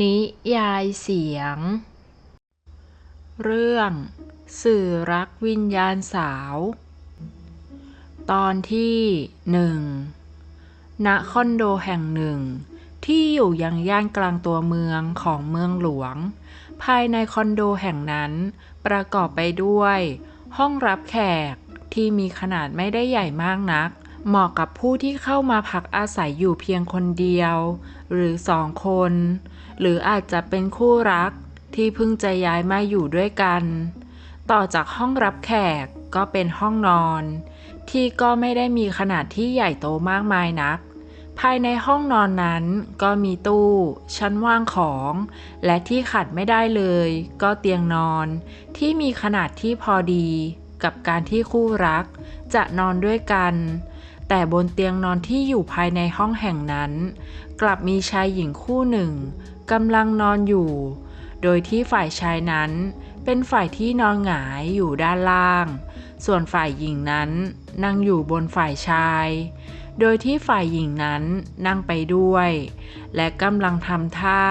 นิยายเสียง เรื่อง สื่อรักวิญญาณสาว ตอนที่หนึ่งณคอนโดแห่งหนึ่ง ที่อยู่ยังย่านกลางตัวเมืองของเมืองหลวง ภายในคอนโดแห่งนั้น ประกอบไปด้วย ห้องรับแขกที่มีขนาดไม่ได้ใหญ่มากนัก เหมาะกับผู้ที่เข้ามาพักอาศัยอยู่เพียงคนเดียว หรือสองคน หรืออาจจะเป็นคู่รักที่เพิ่งจะย้ายมาอยู่ด้วยกัน ต่อจากห้องรับแขกก็เป็นห้องนอน ที่ก็ไม่ได้มีขนาดที่ใหญ่โตมากมายนัก ภายในห้องนอนนั้นก็มีตู้ ชั้นวางของ และที่ขาดไม่ได้เลย ก็เตียงนอน ที่มีขนาดที่พอดี กับการที่คู่รัก จะนอนด้วยกัน แต่บนเตียงนอนที่อยู่ภายในห้องแห่งนั้น กลับมีชายหญิงคู่หนึ่ง กำลังนอนอยู่ โดยที่ฝ่ายชายนั้นเป็นฝ่ายที่นอนหงายอยู่ด้านล่าง ส่วนฝ่ายหญิงนั้นนั่งอยู่บนฝ่ายชาย โดยที่ฝ่ายหญิงนั้นนั่งไปด้วย และกำลังทำท่า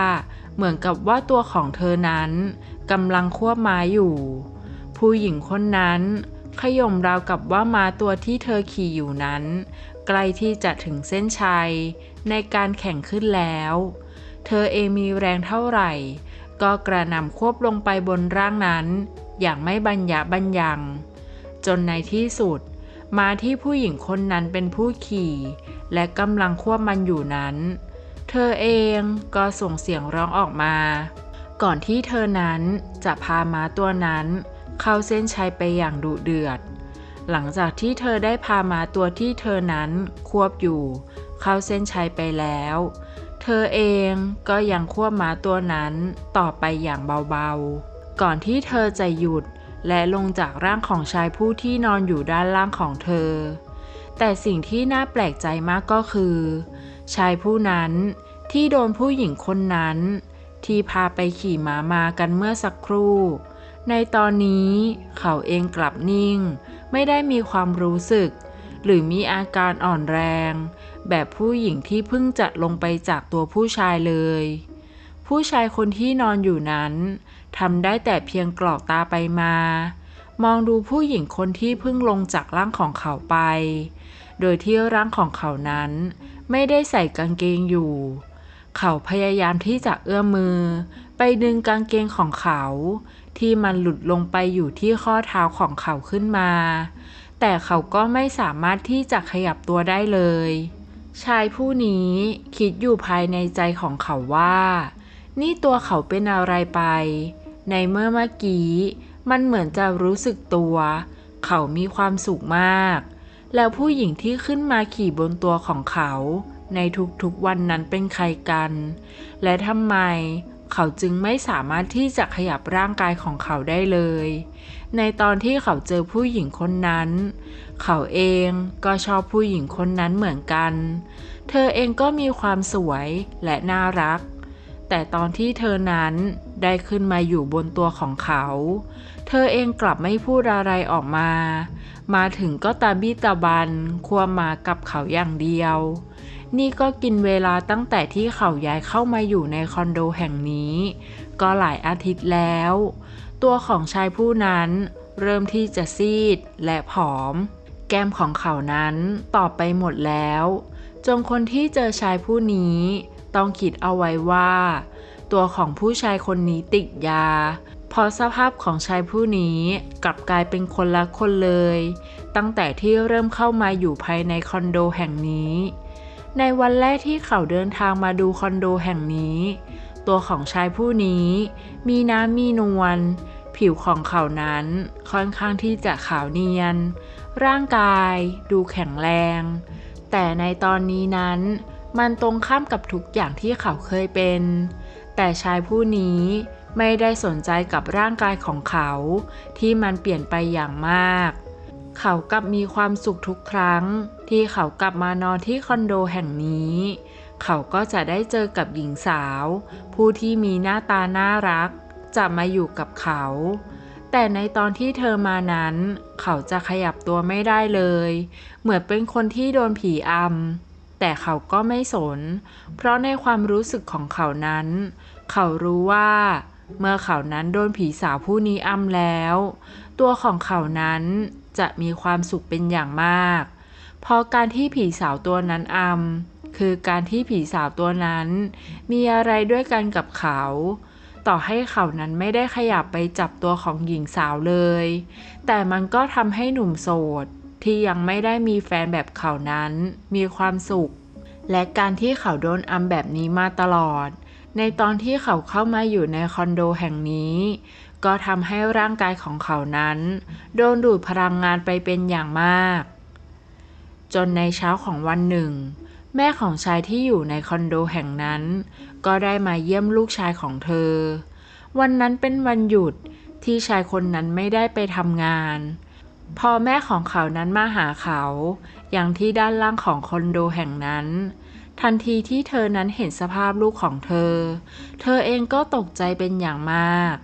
เหมือนกับว่าตัวของเธอนั้นกำลังควบม้าอยู่ ผู้หญิงคนนั้นขย่มราวกับว่าม้าตัวที่เธอขี่อยู่นั้น ใกล้ที่จะถึงเส้นชัยในการแข่งขึ้นแล้ว เธอเองมีแรงเท่าไหร่ ก็กระนำควบลงไปบนร่างนั้น อย่างไม่บัญญะบัญญัง จนในที่สุด มาที่ผู้หญิงคนนั้นเป็นผู้ขี่ และกำลังควบมันอยู่นั้น เธอเองก็ส่งเสียงร้องออกมา ก่อนที่เธอนั้นจะพาม้าตัวนั้นเข้าเส้นชัยไปอย่างดุเดือด หลังจากที่เธอได้พาม้าตัวที่เธอนั้นควบอยู่ เข้าเส้นชัยไปแล้ว เธอเองก็ยังควบม้าตัวนั้นต่อไปอย่างเบาๆ ก่อนที่เธอจะหยุดและลงจากร่างของชายผู้ที่นอนอยู่ด้านล่างของเธอ แต่สิ่งที่น่าแปลกใจมากก็คือ ชายผู้นั้นที่โดนผู้หญิงคนนั้น ที่พาไปขี่ม้ามากันเมื่อสักครู่ ในตอนนี้เขาเองกลับนิ่ง ไม่ได้มีความรู้สึก หรือมีอาการอ่อนแรง แบบผู้หญิงที่เพิ่งจะลงไปจากตัวผู้ชายเลย ผู้ชายคนที่นอนอยู่นั้นทำได้แต่เพียงกรอกตาไปมา มองดูผู้หญิงคนที่เพิ่งลงจากร่างของเขาไป โดยที่ร่างของเขานั้น ไม่ได้ใส่กางเกงอยู่ เขาพยายามที่จะเอื้อมมือ ไปดึงกางเกงของเขา ที่มันหลุดลงไปอยู่ที่ข้อเท้าของเขาขึ้นมา แต่เขาก็ไม่สามารถที่จะขยับตัวได้เลย ชายผู้นี้คิดอยู่ภายในใจของเขาว่า นี่ตัวเขาเป็นอะไรไป ในเมื่อเมื่อกี้มันเหมือนจะรู้สึกตัว เขามีความสุขมาก แล้วผู้หญิงที่ขึ้นมาขี่บนตัวของเขา ในทุกๆวันนั้นเป็นใครกัน และทำไมเขาจึงไม่สามารถที่จะขยับร่างกายของเขาได้เลย ในตอนที่เขาเจอผู้หญิงคนนั้น เขาเองก็ชอบผู้หญิงคนนั้นเหมือนกัน เธอเองก็มีความสวยและน่ารัก แต่ตอนที่เธอนั้นได้ขึ้นมาอยู่บนตัวของเขา เธอเองกลับไม่พูดอะไรออกมา มาถึงก็ตาบี้ตาบันควบมากับเขาอย่างเดียว นี่ก็กินเวลาตั้งแต่ที่เขาย้ายเข้ามาอยู่ในคอนโดแห่งนี้ ก็หลายอาทิตย์แล้ว ตัวของชายผู้นั้นเริ่มที่จะซีดและผอม แก้มของเขานั้นตอบไปหมดแล้วจนคนที่เจอชายผู้นี้ ต้องคิดเอาไว้ว่า ตัวของผู้ชายคนนี้ติดยา เพราะสภาพของชายผู้นี้กลับกลายเป็นคนละคนเลย ตั้งแต่ที่เริ่มเข้ามาอยู่ภายในคอนโดแห่งนี้ ในวันแรกที่เขาเดินทางมาดูคอนโดแห่งนี้ ตัวของชายผู้นี้ มีน้ำมีนวล ผิวของเขานั้นค่อนข้างที่จะขาวเนียน ร่างกายดูแข็งแรง แต่ในตอนนี้นั้น มันตรงข้ามกับทุกอย่างที่เขาเคยเป็น แต่ชายผู้นี้ไม่ได้สนใจกับร่างกายของเขา ที่มันเปลี่ยนไปอย่างมาก เขากลับมีความสุขทุกครั้ง ที่เขากลับมานอนที่คอนโดแห่งนี้ เขาก็จะได้เจอกับหญิงสาว ผู้ที่มีหน้าตาน่ารัก จะมาอยู่กับเขา แต่ในตอนที่เธอมานั้น เขาจะขยับตัวไม่ได้เลย เหมือนเป็นคนที่โดนผีอำแต่แต่เขาก็ไม่สน เพราะในความรู้สึกของเขานั้น เขารู้ว่าเมื่อเขานั้นโดนผีสาวผู้นี้อำแล้ว ตัวของเขานั้นจะมีความสุขเป็นอย่างมากพราะการที่ผีสาวตัวนั้นอำ คือการที่ผีสาวตัวนั้น มีอะไรด้วยกันกับเขา ต่อให้เขานั้นไม่ได้ขยับไปจับตัวของหญิงสาวเลย แต่มันก็ทำให้หนุ่มโสด ที่ยังไม่ได้มีแฟนแบบเขานั้น มีความสุข และการที่เขาโดนอำแบบนี้มาตลอด ในตอนที่เขาเข้ามาอยู่ในคอนโดแห่งนี้ ก็ทำให้ร่างกายของเขานั้น โดนดูดพลังงานไปเป็นอย่างมากจนในเช้าของวันหนึ่ง แม่ของชายที่อยู่ในคอนโดแห่งนั้น ก็ได้มาเยี่ยมลูกชายของเธอ วันนั้นเป็นวันหยุดที่ชายคนนั้นไม่ได้ไปทำงาน พอแม่ของเขานั้นมาหาเขา อย่างที่ด้านล่างของคอนโดแห่งนั้น ทันทีที่เธอนั้นเห็นสภาพลูกของเธอ เธอเองก็ตกใจเป็นอย่างมาก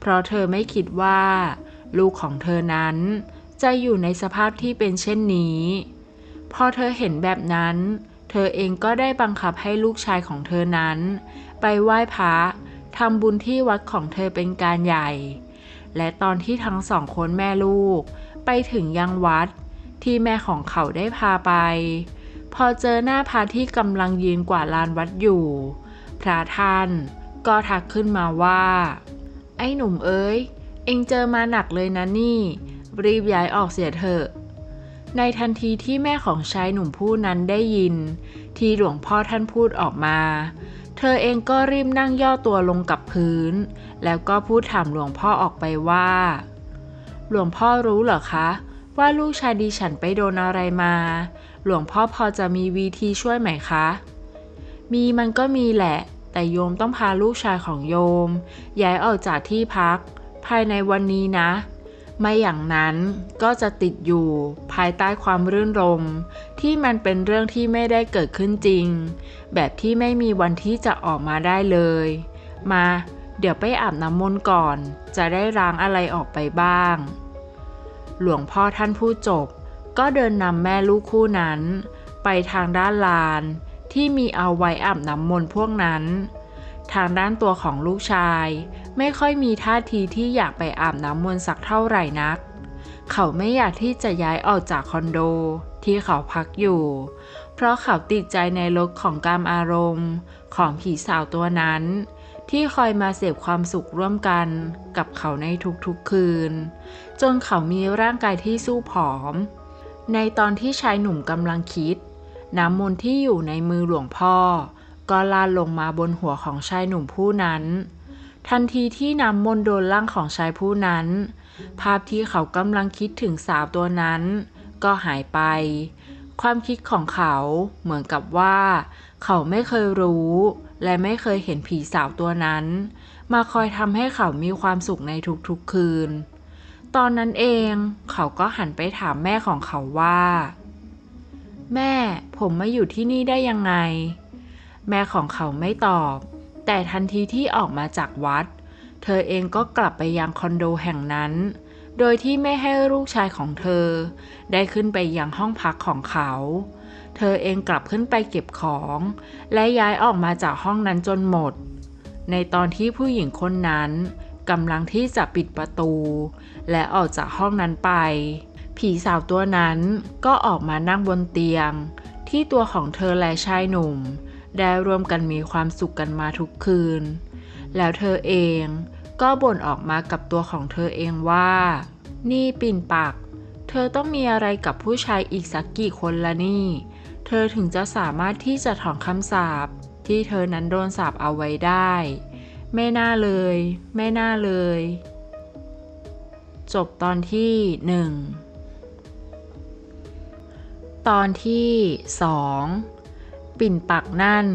เพราะเธอไม่คิดว่า ลูกของเธอนั้น จะอยู่ในสภาพที่เป็นเช่นนี้ พอเธอเห็นแบบนั้น อเองก็ได้บังคับให้ลูกชายของเธอนั้น ไปไหว้พระทำบุญที่วัดของเธอเป็นการใหญ่ และตอนที่ทั้งสองคนแม่ลูก ไปถึงยังวัดที่แม่ของเขาได้พาไป พอเจอหน้าพระที่กำลังยืนกวาดลานวัดอยู่ พระท่านก็ทักขึ้นมาว่า ไอ้หนุ่มเอ้ย เอ็งเจอมาหนักเลยนะนี่ รีบย้ายออกเสียเถอะ ในทันทีที่แม่ของชายหนุ่มผู้นั้นได้ยิน ที่หลวงพ่อท่านพูดออกมา เธอเองก็รีบนั่งย่อตัวลงกับพื้น แล้วก็พูดถามหลวงพ่อออกไปว่า หลวงพ่อรู้เหรอคะ ว่าลูกชายดิฉันไปโดนอะไรมา หลวงพ่อพอจะมีวิธีช่วยไหมคะ มีมันก็มีแหละ แต่โยมต้องพาลูกชายของโยม ย้ายออกจากที่พัก ภายในวันนี้นะ ไม่อย่างนั้นก็จะติดอยู่ภายใต้ความรื่นรม ที่มันเป็นเรื่องที่ไม่ได้เกิดขึ้นจริง แบบที่ไม่มีวันที่จะออกมาได้เลย มา เดี๋ยวไปอาบน้ำมนต์ก่อน จะได้ล้างอะไรออกไปบ้าง หลวงพ่อท่านพูดจบ ก็เดินนำแม่ลูกคู่นั้น ไปทางด้านลาน ที่มีเอาไว้อาบน้ำมนต์พวกนั้น ทางด้านตัวของลูกชาย ไม่ค่อยมีท่าทีที่อยากไปอาบน้ำมนต์สักเท่าไหร่นัก เขาไม่อยากที่จะย้ายออกจากคอนโดที่เขาพักอยู่ เพราะเขาติดใจในรสของการอารมณ์ ของผีสาวตัวนั้น ที่คอยมาเสพความสุขร่วมกันกับเขาในทุกๆคืน จนเขามีร่างกายที่สู้ผอม ในตอนที่ชายหนุ่มกำลังคิด น้ำมนต์ที่อยู่ในมือหลวงพ่อ ก็ลาดลงมาบนหัวของชายหนุ่มผู้นั้น ทันทีที่น้ำมนต์โดนร่างของชายผู้นั้น ภาพที่เขากำลังคิดถึงสาวตัวนั้น ก็หายไป ความคิดของเขาเหมือนกับว่า เขาไม่เคยรู้ และไม่เคยเห็นผีสาวตัวนั้น มาคอยทำให้เขามีความสุขในทุกๆคืน ตอนนั้นเองเขาก็หันไปถามแม่ของเขาว่า แม่ผมมาอยู่ที่นี่ได้ยังไง แม่ของเขาไม่ตอบ แต่ทันทีที่ออกมาจากวัด เธอเองก็กลับไปยังคอนโดแห่งนั้น โดยที่ไม่ให้ลูกชายของเธอ ได้ขึ้นไปยังห้องพักของเขา เธอเองกลับขึ้นไปเก็บของ และย้ายออกมาจากห้องนั้นจนหมด ในตอนที่ผู้หญิงคนนั้นกำลังที่จะปิดประตู และออกจากห้องนั้นไป ผีสาวตัวนั้นก็ออกมานั่งบนเตียง ที่ตัวของเธอและชายหนุ่ม ได้ร่วมกันมีความสุขกันมาทุกคืน แล้วเธอเองก็บ่นออกมากับตัวของเธอเองว่า นี่ปิ่นปัก เธอต้องมีอะไรกับผู้ชายอีกสักกี่คนละนี่ เธอถึงจะสามารถที่จะถอนคำสาปที่เธอนั้นโดนสาปเอาไว้ได้ ไม่น่าเลย ไม่น่าเลย จบตอนที่หนึ่งตอนที่สอง ปิ่นปักนั่น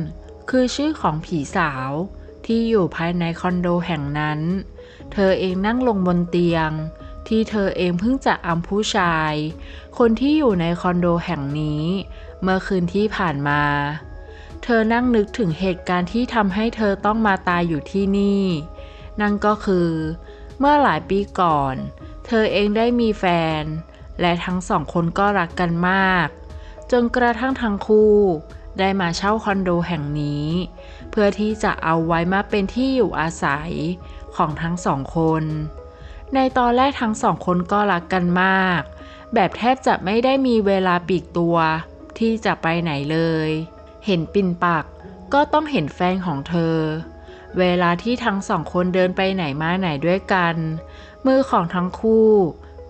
คือชื่อของผีสาวที่อยู่ภายในคอนโดแห่งนั้น เธอเองนั่งลงบนเตียง ที่เธอเองเพิ่งจะอำผู้ชาย คนที่อยู่ในคอนโดแห่งนี้ เมื่อคืนที่ผ่านมา เธอนั่งนึกถึงเหตุการณ์ที่ทำให้เธอต้องมาตายอยู่ที่นี่ นั่นก็คือ เมื่อหลายปีก่อน เธอเองได้มีแฟน และทั้งสองคนก็รักกันมาก จนกระทั่งทั้งคู่ ได้มาเช่าคอนโดแห่งนี้ เพื่อที่จะเอาไว้มาเป็นที่อยู่อาศัยของทั้งสองคน ในตอนแรกทั้งสองคนก็รักกันมาก แบบแทบจะไม่ได้มีเวลาปีกตัว ที่จะไปไหนเลย เห็นปินปักก็ต้องเห็นแฟนของเธอ เวลาที่ทั้งสองคนเดินไปไหนมาไหนด้วยกัน มือของทั้งคู่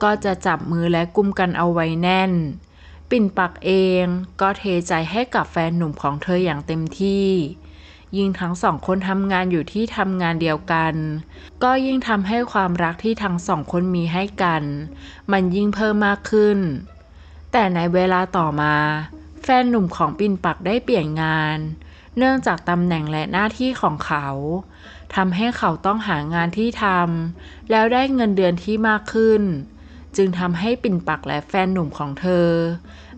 ก็จะจับมือและกุมกันเอาไว้แน่น ปิ่นปักเองก็เทใจให้กับแฟนหนุ่มของเธออย่างเต็มที่ ยิ่งทั้งสองคนทำงานอยู่ที่ทำงานเดียวกัน ก็ยิ่งทำให้ความรักที่ทั้งสองคนมีให้กัน มันยิ่งเพิ่มมากขึ้น แต่ในเวลาต่อมา แฟนหนุ่มของปิ่นปักได้เปลี่ยนงาน เนื่องจากตำแหน่งและหน้าที่ของเขาทำให้เขาต้องหางานที่ทำแล้วได้เงินเดือนที่มากขึ้น จึงทำให้ปิ่นปักและแฟนหนุ่มของเธอ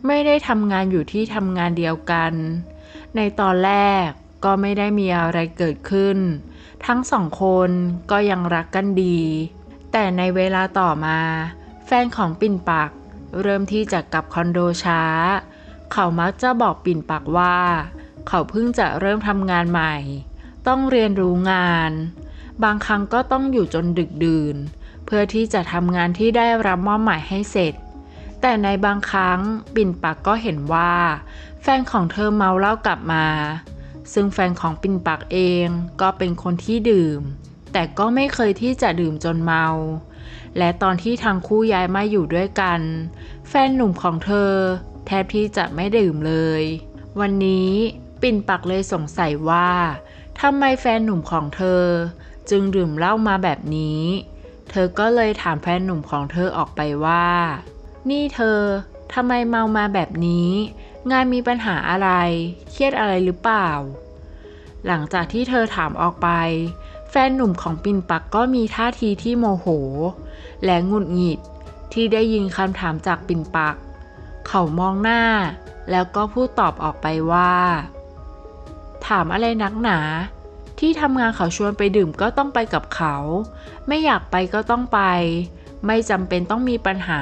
ไม่ได้ทำงานอยู่ที่ทำงานเดียวกัน ในตอนแรกก็ไม่ได้มีอะไรเกิดขึ้น ทั้งสองคนก็ยังรักกันดี แต่ในเวลาต่อมา แฟนของปิ่นปัก เริ่มที่จะกลับคอนโดช้า เขามักจะบอกปิ่นปักว่า เขาเพิ่งจะเริ่มทำงานใหม่ ต้องเรียนรู้งาน บางครั้งก็ต้องอยู่จนดึกดื่น เพื่อที่จะทำงานที่ได้รับมอบหมายให้เสร็จ แต่ในบางครั้งปิ่นปักก็เห็นว่า แฟนของเธอเมาเหล้ากลับมา ซึ่งแฟนของปิ่นปักเองก็เป็นคนที่ดื่ม แต่ก็ไม่เคยที่จะดื่มจนเมา และตอนที่ทั้งคู่ย้ายมาอยู่ด้วยกัน แฟนหนุ่มของเธอ แทบที่จะไม่ดื่มเลย วันนี้ปิ่นปักเลยสงสัยว่าทำไมแฟนหนุ่มของเธอ จึงดื่มเหล้ามาแบบนี้ เธอก็เลยถามแฟนหนุ่มของเธอออกไปว่า นี่เธอทำไมเมามาแบบนี้ งานมีปัญหาอะไร เครียดอะไรหรือเปล่า หลังจากที่เธอถามออกไป แฟนหนุ่มของปินปักก็มีท่าทีที่โมโห และหงุดหงิดที่ได้ยินคำถามจากปินปัก เขามองหน้า แล้วก็พูดตอบออกไปว่า ถามอะไรนักหนา ที่ทำงานเขาชวนไปดื่มก็ต้องไปกับเขา ไม่อยากไปก็ต้องไป ไม่จำเป็นต้องมีปัญหา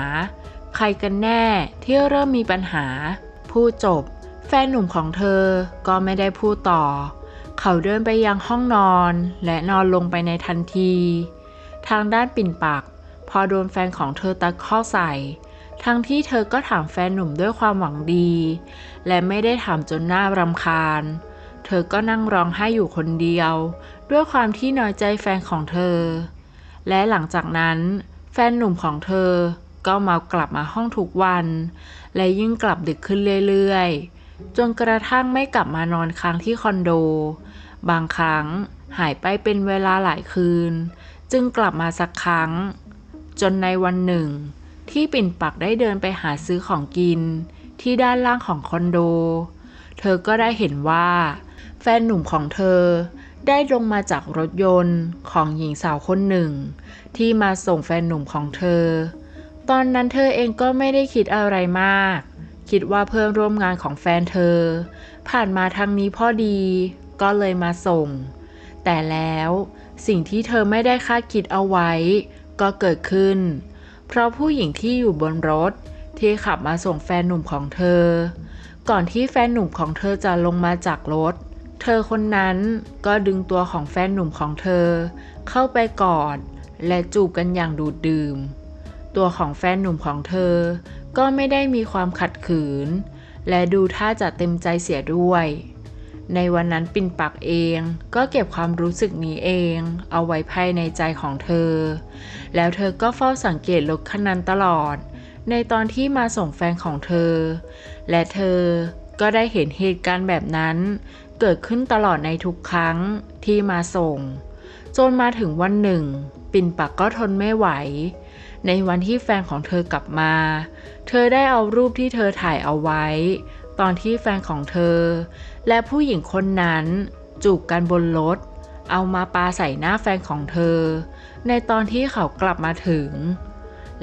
ใครกันแน่ที่เริ่มมีปัญหาพูดจบ แฟนหนุ่มของเธอก็ไม่ได้พูดต่อ เขาเดินไปยังห้องนอนและนอนลงไปในทันที ทางด้านปิ่นปากพอโดนแฟนของเธอตะคอกใส่ ทั้งที่เธอก็ถามแฟนหนุ่มด้วยความหวังดี และไม่ได้ถามจนหน่ารำคาญ เธอก็นั่งร้องไห้อยู่คนเดียว ด้วยความที่น้อยใจแฟนของเธอ และหลังจากนั้น แฟนหนุ่มของเธอ ก็มากลับมาห้องทุกวัน และยิ่งกลับดึกขึ้นเรื่อยๆ จนกระทั่งไม่กลับมานอนค้างที่คอนโด บางครั้งหายไปเป็นเวลาหลายคืน จึงกลับมาสักครั้ง จนในวันหนึ่ง ที่ปิ่นปักได้เดินไปหาซื้อของกิน ที่ด้านล่างของคอนโด เธอก็ได้เห็นว่า แฟนหนุ่มของเธอได้ลงมาจากรถยนต์ของหญิงสาวคนหนึ่ง ที่มาส่งแฟนหนุ่มของเธอ ตอนนั้นเธอเองก็ไม่ได้คิดอะไรมาก คิดว่าเพื่อนร่วมงานของแฟนเธอ ผ่านมาทางนี้พอดี ก็เลยมาส่ง แต่แล้วสิ่งที่เธอไม่ได้คาดคิดเอาไว้ ก็เกิดขึ้น เพราะผู้หญิงที่อยู่บนรถที่ขับมาส่งแฟนหนุ่มของเธอ ก่อนที่แฟนหนุ่มของเธอจะลงมาจากรถ เธอคนนั้นก็ดึงตัวของแฟนหนุ่มของเธอ เข้าไปกอดและจูบกันอย่างดูดดื่ม ตัวของแฟนหนุ่มของเธอ ก็ไม่ได้มีความขัดขืน และดูท่าจะเต็มใจเสียด้วย ในวันนั้นปิ่นปักเองก็เก็บความรู้สึกนี้เอง เอาไว้ภายในใจของเธอ แล้วเธอก็เฝ้าสังเกตรถคันนั้นตลอด ในตอนที่มาส่งแฟนของเธอ และเธอก็ได้เห็นเหตุการณ์แบบนั้น เกิดขึ้นตลอดในทุกครั้งที่มาส่ง จนมาถึงวันหนึ่ง ปิ่นปักก็ทนไม่ไหว ในวันที่แฟนของเธอกลับมา เธอได้เอารูปที่เธอถ่ายเอาไว้ ตอนที่แฟนของเธอ และผู้หญิงคนนั้นจูบกันบนรถ เอามาปาใส่หน้าแฟนของเธอ ในตอนที่เขากลับมาถึง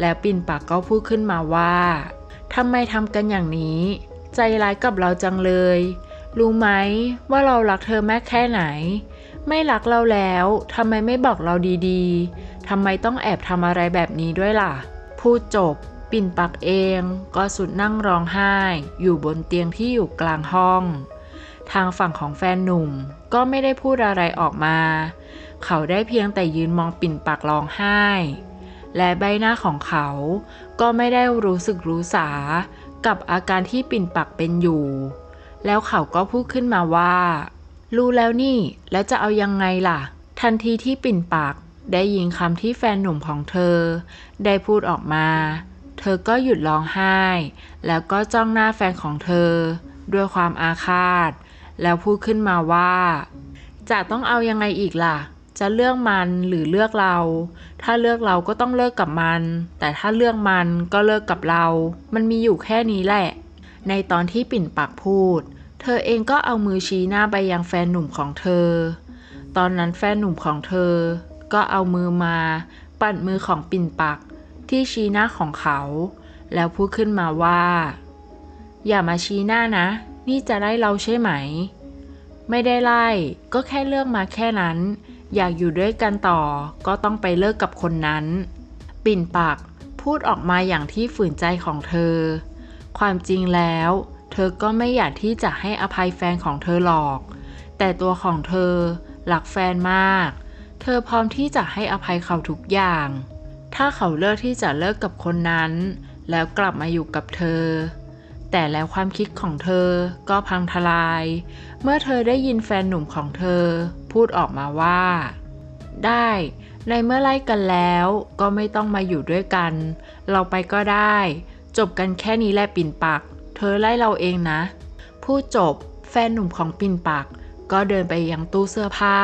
แล้วปิ่นปากก็พูดขึ้นมาว่าทำไมทำกันอย่างนี้ ใจร้ายกับเราจังเลย รู้ไหมว่าเรารักเธอแม้แค่ไหน ไม่รักเราแล้วทำไมไม่บอกเราดีๆทำไมต้องแอบทำอะไรแบบนี้ด้วยล่ะ พูดจบ ปิ่นปักเอง ก็สุดนั่งร้องไห้ อยู่บนเตียงที่อยู่กลางห้อง ทางฝั่งของแฟนหนุ่มก็ไม่ได้พูดอะไรออกมา เขาได้เพียงแต่ยืนมองปิ่นปากร้องไห้ และใบหน้าของเขาก็ไม่ได้รู้สึกรู้สา กับอาการที่ปิ่นปักเป็นอยู่ แล้วเขาก็พูดขึ้นมาว่า รู้แล้วนี่ แล้วจะเอายังไงล่ะ ทันทีที่ปิ่นปาก ได้ยินคำที่แฟนหนุ่มของเธอ ได้พูดออกมา เธอก็หยุดร้องไห้ แล้วก็จ้องหน้าแฟนของเธอ ด้วยความอาฆาต แล้วพูดขึ้นมาว่า จะต้องเอายังไงอีกล่ะ จะเลือกมันหรือเลือกเรา ถ้าเลือกเราก็ต้องเลิกกับมัน แต่ถ้าเลือกมันก็เลิกกับเรา มันมีอยู่แค่นี้แหละ ในตอนที่ปิ่นปากพูด เธอเองก็เอามือชี้หน้าไปยังแฟนหนุ่มของเธอ ตอนนั้นแฟนหนุ่มของเธอ ก็เอามือมา ปัดมือของปิ่นปัก ที่ชี้หน้าของเขา แล้วพูดขึ้นมาว่า อย่ามาชี้หน้านะ นี่จะไล่เราใช่ไหม ไม่ได้ไล่ ก็แค่เลือกมาแค่นั้น อยากอยู่ด้วยกันต่อ ก็ต้องไปเลิกกับคนนั้น ปิ่นปากพูดออกมาอย่างที่ฝืนใจของเธอ ความจริงแล้ว เธอก็ไม่อยากที่จะให้อภัยแฟนของเธอหรอก แต่ตัวของเธอรักแฟนมาก เธอพร้อมที่จะให้อภัยเขาทุกอย่าง ถ้าเขาเลือกที่จะเลิกกับคนนั้น แล้วกลับมาอยู่กับเธอ แต่แล้วความคิดของเธอก็พังทลาย เมื่อเธอได้ยินแฟนหนุ่มของเธอ พูดออกมาว่า ได้ในเมื่อไล่กันแล้วก็ไม่ต้องมาอยู่ด้วยกัน เราไปก็ได้ จบกันแค่นี้แหละปิ่นปัก เธอไล่เราเองนะ พูดจบแฟนหนุ่มของปิ่นปัก ก็เดินไปยังตู้เสื้อผ้า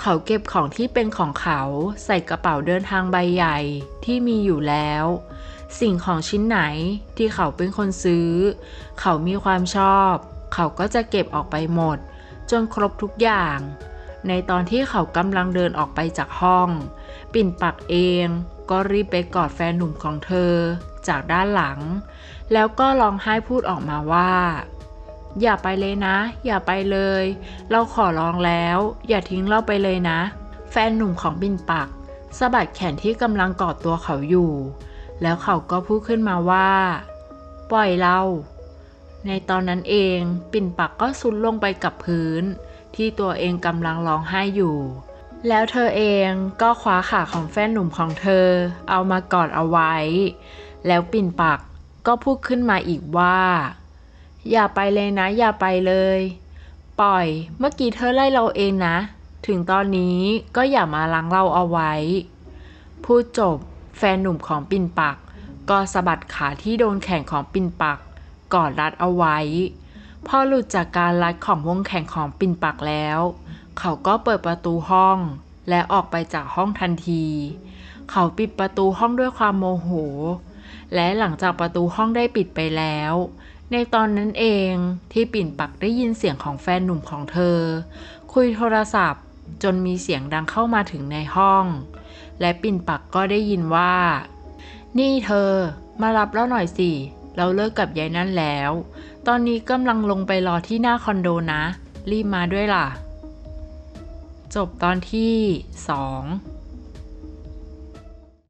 เขาเก็บของที่เป็นของเขาใส่กระเป๋าเดินทางใบใหญ่ที่มีอยู่แล้ว สิ่งของชิ้นไหนที่เขาเป็นคนซื้อ เขามีความชอบ เขาก็จะเก็บออกไปหมด จนครบทุกอย่าง ในตอนที่เขากำลังเดินออกไปจากห้อง ปิ่นปักเองก็รีบไปกอดแฟนหนุ่มของเธอจากด้านหลัง แล้วก็ร้องไห้พูดออกมาว่า อย่าไปเลยนะ อย่าไปเลย เราขอร้องแล้ว อย่าทิ้งเราไปเลยนะ แฟนหนุ่มของปินปักสะบัดแขนที่กำลังกอดตัวเขาอยู่ แล้วเขาก็พูดขึ้นมาว่า ปล่อยเรา ในตอนนั้นเองปิ่นปักก็ซุดลงไปกับพื้น ที่ตัวเองกำลังร้องไห้อยู่ แล้วเธอเองก็คว้าขาของแฟนหนุ่มของเธอ เอามากอดเอาไว้ แล้วปิ่นปัก ก็พูดขึ้นมาอีกว่า อย่าไปเลยนะ อย่าไปเลย ปล่อย เมื่อกี้เธอไล่เราเองนะ ถึงตอนนี้ก็อย่ามาล้างเราเอาไว้ พูดจบ แฟนหนุ่มของปิ่นปัก ก็สะบัดขาที่โดนแขนของปิ่นปักกอดรัดเอาไว้ พอหลุดจากการรัดของวงแขนของปิ่นปักแล้ว เขาก็เปิดประตูห้อง และออกไปจากห้องทันที เขาปิดประตูห้องด้วยความโมโห และหลังจากประตูห้องได้ปิดไปแล้ว ในตอนนั้นเองที่ปิ่นปักได้ยินเสียงของแฟนหนุ่มของเธอ คุยโทรศัพท์ จนมีเสียงดังเข้ามาถึงในห้อง และปิ่นปักก็ได้ยินว่า นี่เธอ มารับเราหน่อยสิ เราเลิกกับยายนั่นแล้ว ตอนนี้กำลังลงไปรอที่หน้าคอนโดนะ รีบมาด้วยล่ะ จบตอนที่ 2